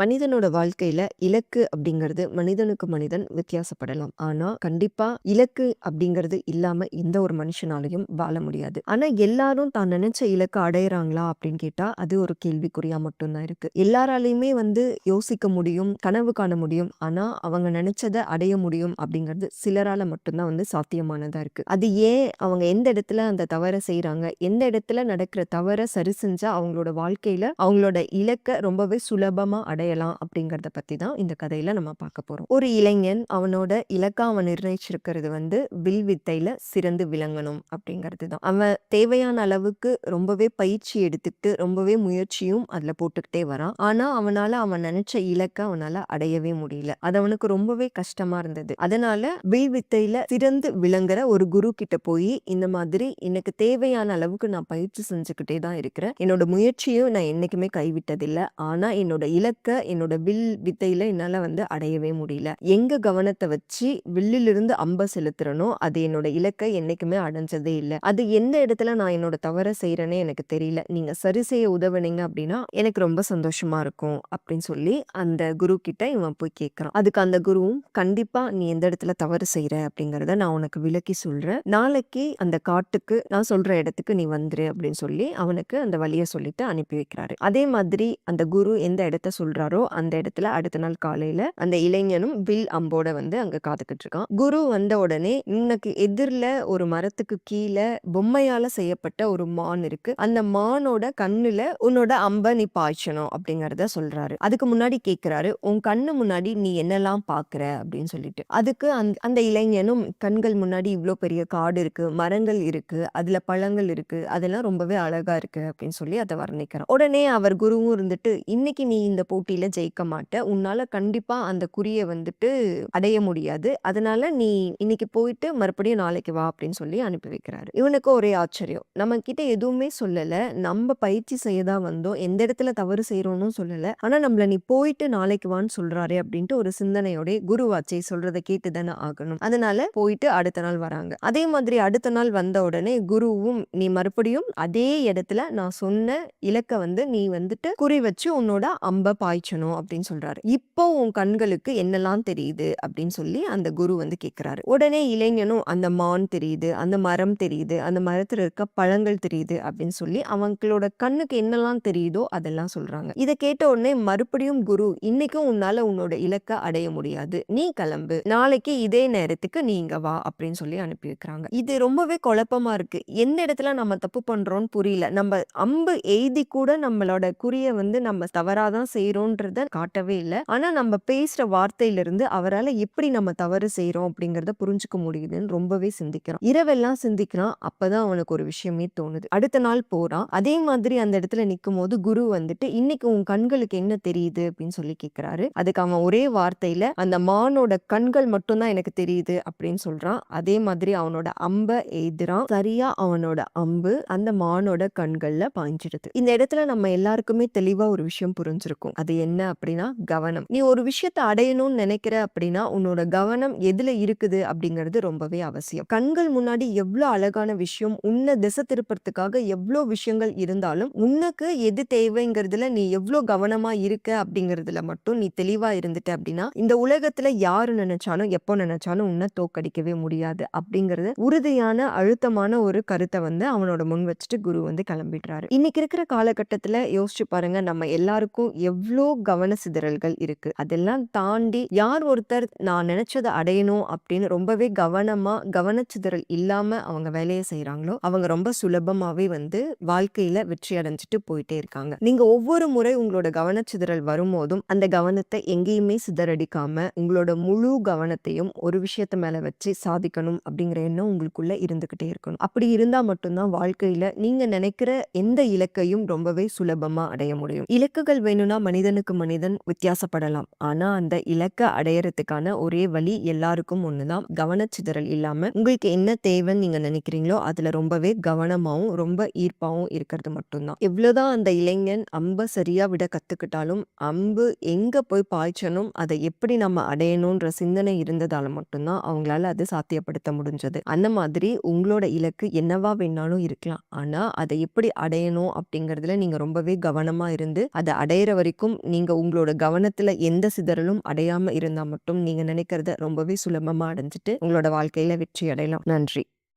மனிதனோட வாழ்க்கையில இலக்கு அப்படிங்கிறது மனிதனுக்கு மனிதன் வித்தியாசப்படலாம். ஆனா, கண்டிப்பா இலக்கு அப்படிங்கிறது இல்லாம எந்த ஒரு மனுஷனாலையும் வாழ முடியாது. ஆனா, எல்லாரும் தான் நினைச்ச இலக்கு அடையிறாங்களா அப்படின்னு கேட்டா, அது ஒரு கேள்விக்குறியா மட்டும்தான் இருக்கு. எல்லாராலையுமே வந்து யோசிக்க முடியும், கனவு காண முடியும். ஆனா, அவங்க நினைச்சதை அடைய முடியும் அப்படிங்கிறது சிலரால மட்டும்தான் வந்து சாத்தியமானதா இருக்கு. அது ஏன் அவங்க எந்த இடத்துல அந்த தவறை செய்யறாங்க எந்த இடத்துல நடக்கிற தவற சரி செஞ்சா அவங்களோட வாழ்க்கையில அவங்களோட இலக்கை ரொம்பவே சுலபமா அடையலாம் அப்படிங்கிறத பத்தி தான் இந்த கதையில நம்ம பார்க்க போறோம். ஒரு இளைஞன் அவனோட இலக்கா அவன் நிர்ணயிச்சிருக்கிறது வந்து வில் வித்தையில சிறந்து விளங்கணும் அப்படிங்கிறது தான். அவன் தேவையான அளவுக்கு ரொம்பவே பயிற்சி எடுத்துக்கிட்டு ரொம்பவே முயற்சியும் அதுல போட்டுக்கிட்டே வரான். ஆனா அவனால அவன் நினைச்ச இலக்க அவனால அடையவே முடியல. அது அவனுக்கு ரொம்பவே கஷ்டமா இருந்தது. அதனால வில் வித்தையில சிறந்து விளங்குற ஒரு குரு கிட்ட போய் இந்த மாதிரி எனக்கு தேவையான அளவுக்கு நான் பயிற்சி செஞ்சுக்கிட்டே தான் இருக்கிறேன். என்னோட முயற்சியும் நான் என்னைக்குமே கைவிட்டதில்ல. ஆனா என்னோட இலக்கை என்னோட வில் வித்தையில என்னால வந்து அடையவே முடியல. எங்க கவனத்தை வச்சு வில்லிலிருந்து அம்ப செலுத்துறனோ, அது என்னோட இலக்கை என்னைக்குமே அடைஞ்சதே இல்லை அது எந்த இடத்துல நான் என்னோட தவற செய்கிறேனே எனக்கு தெரியல. நீங்க சரி செய்ய உதவுனீங்க அப்படின்னா, எனக்கு ரொம்ப சந்தோஷமா இருக்கும் அப்படின்னு சொல்லி அந்த குரு கிட்ட இவன் போய் கேட்குறான் அதுக்கு அந்த குருவும் கண்டிப்பா நீ எந்த இடத்துல தவறு செய்கிற அப்படிங்கிறத நான் உனக்கு விளக்கி சொல்றேன். நாளைக்கு அந்த காட்டுக்கு நான் சொல்ற இடத்துக்கு நீ வந்துரு அப்படின்னு சொல்லி அவனுக்கு அந்த வழியை சொல்லிட்டு அனுப்பி வைக்கிறாரு. அதே மாதிரி அந்த குரு எந்த இடத்த சொல்றாரோ அந்த இடத்துல அடுத்த நாள் காலையில அந்த இளைஞனும் வில் அம்போட வந்து அங்க காத்துக்கிட்டு இருக்கான். குரு வந்த உடனே இன்னைக்கு எதிர்ல ஒரு மரத்துக்கு கீழ பொம்மையால செய்யப்பட்ட ஒரு மான் இருக்கு. அந்த மானோட கண்ணுல உன்னோட அம்ப நீ பாய்ச்சணும் அப்படிங்கிறத சொல்றாரு. அதுக்கு முன்னாடி கேட்கிறாரு உன் கண்ணு முன்னாடி நீ என்னெல்லாம் பாக்குற அப்படின்னு சொல்லிட்டு. அதுக்கு அந்த அந்த இளைஞனும் கண்கள் முன்னாடி இவ்வளோ பெரிய காடு இருக்கு, மரங்கள் இருக்கு, அதுல பழங்கள் இருக்கு, அதெல்லாம் ரொம்பவே அழகா இருக்கு அப்படின்னு சொல்லி அதை வர்ணிக்கிறான். உடனே அவர் குருவும் இருந்துட்டு இன்னைக்கு நீ இந்த போட்டியில ஜெயிக்க மாட்டேன் உன்னால கண்டிப்பா அந்த குறிய வந்துட்டு அடைய முடியாது. அதனால நீ இன்னைக்கு போயிட்டு மறுபடியும் நாளைக்கு வா அப்படின்னு சொல்லி அனுப்பி வைக்கிறாரு. இவனுக்கு ஒரே ஆச்சரியம். நம்ம கிட்ட எதுவுமே சொல்லல. நம்ம பயிற்சி செய்ய தான் வந்தோம். எந்த இடத்துல தவறு செய்றோம்னும் சொல்லல. ஆனா நம்மள நீ போயிட்டு நாளைக்கு வான்னு சொல்றாரே அப்படின்ட்டு ஒரு சிந்தனையோட குருவாச்சே சொல்கிறத கேட்டு தானே ஆகணும். அதனால போயிட்டு அடுத்த நாள் வராங்க. அதே மாதிரி அடுத்த நாள் வந்த உடனே குருவும் நீ மறுபடியும் அதே இடத்துல நான் சொன்ன இலக்கை வந்து நீ வந்துட்டு குறி வச்சு உன்னோட அம்ப பாய்ச்சணும் அப்படின்னு சொல்றாரு. இப்போ உன் கண்களுக்கு என்னெல்லாம் தெரியுது அப்படின்னு சொல்லி அந்த குரு வந்து கேட்கிறாரு. உடனே இளைஞனும் அந்த மான் தெரியுது, அந்த மரம் தெரியுது, அந்த மரத்துல இருக்க பழங்கள் தெரியுது அப்படின்னு சொல்லி அவங்களோட கண்ணுக்கு என்னெல்லாம் தெரியுதோ அதெல்லாம் சொல்றாங்க. இதை கேட்ட உடனே மறுபடியும் குரு இன்னைக்கும் உன்னால உன்னோட இலக்க அடைய முடியாது. நீ கிளம்பு. நாளைக்கு இதே நேரத்துக்கு நீங்க வா அப்படின்னு சொல்லி அனுப்பி வைக்கிறாங்க. இது ரொம்பவே குழப்பமா இருக்கு. எந்த இடத்துல நம்ம தப்பு பண்றோம்னு புரியல. நம்ம அம்பு எய்தி கூட நம்மளோட குறிய வந்து நம்ம தவறாதான் தான் செய்யறோன்றத காட்டவே இல்லை ஆனா நம்ம பேசுற வார்த்தையிலிருந்து அவரால எப்படி நம்ம தவறு செய்யறோம் அப்படிங்கிறத புரிஞ்சுக்க முடியுதுன்னு ரொம்பவே சிந்திக்கிறான். இரவெல்லாம் சிந்திக்கிறான். அப்பதான் அவனுக்கு ஒரு விஷயமே தோணுது. அடுத்த நாள் போறான். அதே மாதிரி அந்த இடத்துல நிக்கும்போது குரு வந்துட்டு இன்னைக்கு உன் கண்களுக்கு என்ன தெரியுது அப்படின்னு சொல்லி கேட்கிறாரு. அதுக்கு அவன் ஒரே வார்த்தையில அந்த மானோட கண்கள் மட்டும் தான் எனக்கு தெரியுது அப்படின்னு சொல்றான். அதே மாதிரி அவனோட அம்ப எய்துறான். சரியா அவனோட அம்பு அந்த மானோட கண்கள்ல பாய்ஞ்சிடுது. இந்த இடத்துல நம்ம எல்லாருக்குமே தெளிவா ஒரு விஷயம் புரிஞ்சிருக்கும். அது என்ன அப்படின்னா கவனம். நீ ஒரு விஷயத்தை அடையணும்னு நினைக்கிற அப்படின்னா உன்னோட கவனம் எதுல இருக்குது அப்படிங்கிறது ரொம்பவே அவசியம். கண்கள் முன்னாடி எவ்வளோ அழகான விஷயம் உன்னை திசை திருப்பறதுக்காக எவ்வளோ விஷயங்கள் இருந்தாலும் உனக்கு எது தேவைங்கிறதுல நீ எவ்வளோ கவனமா இருக்க அப்படிங்கிறதுல மட்டும் நீ தெளிவா இருந்துட்ட அப்படின்னா இந்த உலகத்துல யாரு நினைச்சாலும் எப்போ நினைச்சாலும் உன்னை தோக்கடிக்கவே முடியாது அப்படிங்கறது உறுதியான அழுத்தமான ஒரு கருத்தை வந்து அவனோட முன் வச்சுட்டு குரு வந்து கிளம்பிடுறாரு. இன்னைக்கு இருக்கிற காலகட்டத்துல யோசிச்சு பாருங்க நம்ம எல்லாருக்கும் எவ்வளோ கவன சிதறல்கள் இருக்கு. அதெல்லாம் தாண்டி யார் ஒருத்தர் நான் நினைச்சத அடையணும் அப்படின்னு ரொம்பவே கவனமா கவனச்சிதறல் இல்லாம அவங்க வேலையை செய்யறாங்களோ அவங்க ரொம்ப சுலபமாவே வந்து வாழ்க்கையில வெற்றி அடைஞ்சிட்டு போயிட்டே இருக்காங்க. நீங்க ஒவ்வொரு முறை உங்களோட கவனச்சிதறல் வரும்போதும் அந்த கவனத்தை எங்கேயுமே சிதறடிக்காம உங்களோட முழு கவனத்தையும் ஒரு விஷயத்த மேல வச்சு சாதிக்கணும் அப்படிங்கிற எண்ணம் உங்களுக்குள்ள இருந்துகிட்டே இருக்கணும். அப்படி இருந்தா மட்டும்தான் வாழ்க்கையில நீங்க நினைக்கிற எந்த இலக்கையும் ரொம்பவே சுலபமா அடைய முடியும். இலக்குகள் வேணும்னா மனிதனுக்கு மனிதன் வித்தியாசப்படலாம். ஆனா அந்த இலக்க அடையறதுக்கான ஒரே வழி எல்லாருக்கும் ஒண்ணுதான். கவனச்சிதறல் இல்லாம உங்களுக்கு என்ன தேவைன்னு நீங்க நினைக்கிறீங்களோ அதுல ரொம்பவே கவனமாவும் ரொம்ப ஈர்ப்பாவும் இருக்கிறது மட்டும்தான் எவ்வளவுதான் அந்த இளைஞன் அம்ப சரியா விட கத்துக்கிட்டாலும் அம்பு எங்க போய் பாய்ச்சணும் அதை எப்படி நம்ம அடையணும்ன்ற சிந்தனை இருந்ததால மட்டும்தான் அவங்களால அது சாத்தியப்படுத்த முடிஞ்சது. அந்த மாதிரி உங்களோட இலக்கு என்னவா வேணாலும் இருக்கலாம். ஆனா அதை எப்படி அடையணும் அப்படிங்கிறதுல நீங்க ரொம்பவே கவனமா இருந்து அதை அடையிற வரைக்கும் நீங்க உங்களோட கவனத்துல எந்த சிதறலும் அடையாம இருந்தா மட்டும் நீங்க நினைக்கிறத ரொம்பவே சுலபமா அடைஞ்சிட்டு உங்களோட வாழ்க்கையில வெற்றி அடையலாம். நன்றி.